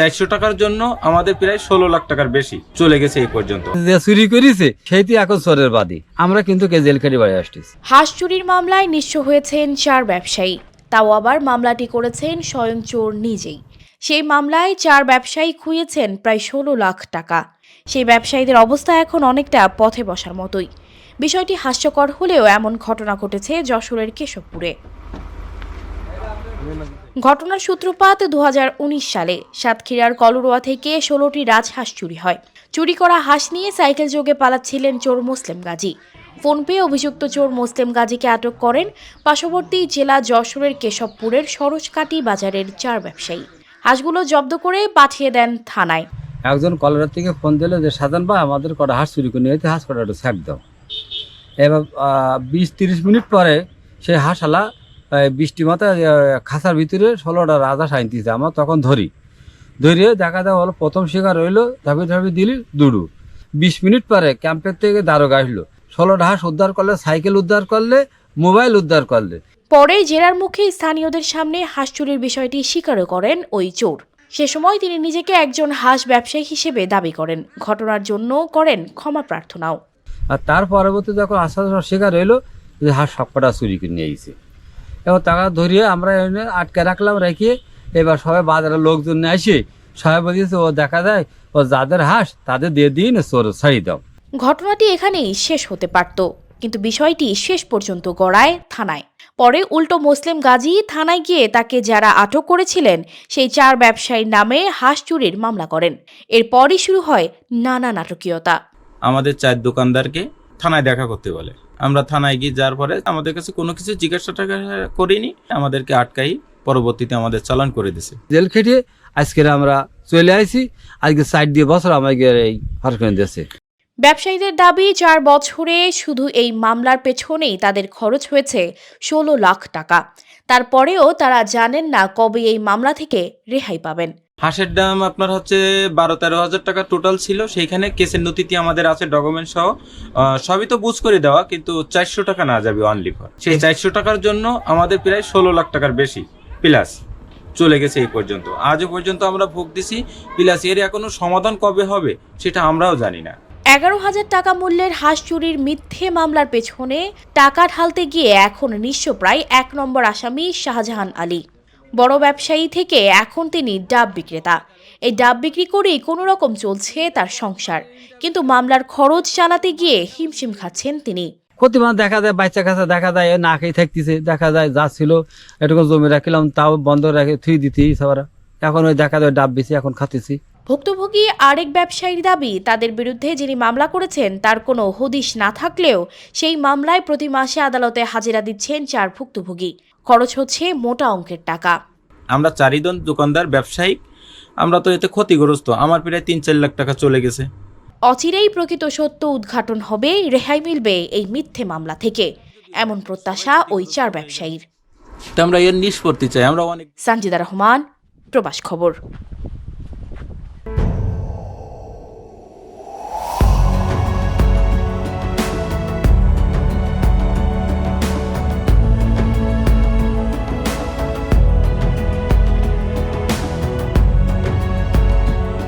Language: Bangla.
চারশো টাকার জন্য আমাদের প্রায় ষোলো লাখ টাকার বেশি চলে গেছে এই পর্যন্ত। যে চুরি করেছে সেইটি এখন চোরের বাদী। আমরা কিন্তু জেল খেটে বাড়ি আসতেছি। হাঁস চুরির মামলায় নিঃস্ব হয়েছেন চার ব্যবসায়ী। তাও আবার মামলাটি করেছেন স্বয়ং চোর নিজেই। সেই মামলায় চার ব্যবসায়ী খুইয়েছেন প্রায় ষোলো লাখ টাকা। সেই ব্যবসায়ীদের অবস্থা এখন অনেকটা পথে বসার মতোই। বিষয়টি হাস্যকর হলেও এমন ঘটনা ঘটেছে যশোরের কেশবপুরে। ঘটনার সূত্রপাত দু হাজার উনিশ সালে। সাতক্ষীরার কলরোয়া থেকে ষোলোটি রাজহাঁস চুরি হয়। চুরি করা হাঁস নিয়ে সাইকেল যোগে পালাচ্ছিলেন চোর মুসলিম গাজী। ফোন পেয়ে অভিযুক্ত চোর মুসলিম গাজীকে আটক করেন পার্শ্ববর্তী জেলা যশোরের কেশবপুরের সরসকাটি বাজারের চার ব্যবসায়ী। হাঁসগুলো জব্দ করে পাঠিয়ে দেন থানায়। একজন কলেরার থেকে ফোন দিল যে, সাজান ভাই, আমাদের কটা হাঁস চুরি করে নিয়ে হাঁস কটা স্যাক দাও। এবার বিশ তিরিশ মিনিট পরে সেই হাঁসালা বৃষ্টি মাথা খাঁচার ভিতরে ষোলোটা রাজা সাইনতিছে আমরা তখন ধরি। ধরিয়ে দেখা দেওয়া হলো প্রথম শিকার রইল ধাপি ধাপি দিলি দুডু বিশ মিনিট পরে ক্যাম্পের থেকে দারোগা আসলো। ষোলোটা হাঁস উদ্ধার করলে সাইকেল উদ্ধার করলে মোবাইল উদ্ধার করলে। পরে জেরার মুখে স্থানীয়দের সামনে হাঁস চুরির বিষয়টি স্বীকারও করেন ওই চোর। সে সময় তিনি নিজেকে একজন হাঁস ব্যবসায়ী হিসেবে দাবি করেন। ঘটনার জন্য করেন ক্ষমা প্রার্থনাও। আর তার পরবর্তী যখন আস্তে শিকার হইল যে হাঁস সবকটা চুরি করে নিয়ে গেছে এবার টাকা ধরিয়ে আমরা আটকে রাখলাম রেখে এবার সবাই বাজারের লোকজন আসে। সবাই বলেছে ও দেখা যায় ও যাদের হাঁস তাদের দিয়ে দিন চোর ছাড়ি দাও। ঘটনাটি এখানেই শেষ হতে পারত কিন্তু বিষয়টি শেষ পর্যন্ত গড়ায় থানায়। পরে উল্টো মুসলিম গাজী থানায় গিয়ে তাকে যারা আটক করেছিলেন সেই চার ব্যবসায়ীর নামে হাঁস চুরির মামলা করেন। এরপরই শুরু হয় নানা নাটকীয়তা। আমাদের চার দোকানদারকে থানায় দেখা করতে বলে। আমরা থানায় গিয়ে যাওয়ার পরে আমাদের কাছে কোনো কিছু জিজ্ঞাসা টাকা করিনি। আমাদেরকে আটকাই পরবর্তীতে আমাদের চালান করে দিছে। জেল খেটে আজকে আমরা চলে আইছি। আজকে সাইড দিয়ে বছর আমাকে এই হরকেন দিয়েছে। ব্যবসায়ীদের দাবি, চার বছরে শুধু এই মামলার পেছনেই তাদের খরচ হয়েছে ষোলো লাখ টাকা। তারপরেও তারা জানেন না কবে এই মামলা থেকে রেহাই পাবেন। হাঁসের দাম আপনার হচ্ছে বারো তেরো হাজার টাকা টোটাল ছিল। সেইখানে কেসের নথিতে আমাদের আছে ডকুমেন্ট সহ। সবই তো বুঝ করে দেওয়া, কিন্তু চারশো টাকা না যাবে অনলি ফর সেই চারশো টাকার জন্য আমাদের প্রায় ষোলো লাখ টাকার বেশি প্লাস চলে গেছে এই পর্যন্ত। আজও পর্যন্ত আমরা ভোগ দিছি প্লাস এর এখনও সমাধান কবে হবে, সেটা আমরাও জানি না। এগারো হাজার টাকা মূল্যের হাঁস চুরির মিথ্যে মামলার পেছনে টাকা ঢালতে গিয়ে এখন নিঃস্ব প্রায় এক নম্বর আসামি শাহজাহান আলী। বড় ব্যবসায়ী থেকে এখন তিনি ডাব বিক্রেতা। এই ডাব বিক্রি করেই কোনো রকম চলছে তার সংসার। কিন্তু মামলার খরচ চালাতে গিয়ে হিমশিম খাচ্ছেন তিনি। প্রতিবার দেখা যায়, বাচ্চা কাছে দেখা যায়, না খেয়ে থাকতেছে, দেখা যায়, যা ছিল এটুকু জমি রাখলাম, তাও বন্ধ রেখে থুই দিতেই সবার। এখন ওই দেখা যায়, ডাব বেশি এখন খাতেছি। ভুক্তভোগী আরেক ব্যবসায়ীর দাবি তাদের বিরুদ্ধে যিনি মামলা করেছেন তার কোনো হদিশ না থাকলেও সেই মামলায় প্রতি মাসে আদালতে হাজিরা দিচ্ছেন চার ভুক্তভোগী। খরচ হচ্ছে মোটা অঙ্কের টাকা। আমরা চারিজন দোকানদার ব্যবসায়িক আমরা তো এতে ক্ষতিগ্রস্ত। আমার প্রায় তিন চার লাখ টাকা চলে গেছে। অচিরেই প্রকৃত সত্য উদ্ঘাটন হবে রেহাই মিলবে এই মিথ্যে মামলা থেকে। এমন প্রত্যাশা ওই চার ব্যবসায়ীর। তো আমরা এর নিষ্পত্তি চাই। আমরা অনেক সানজিদা রহমান প্রবাস খবর।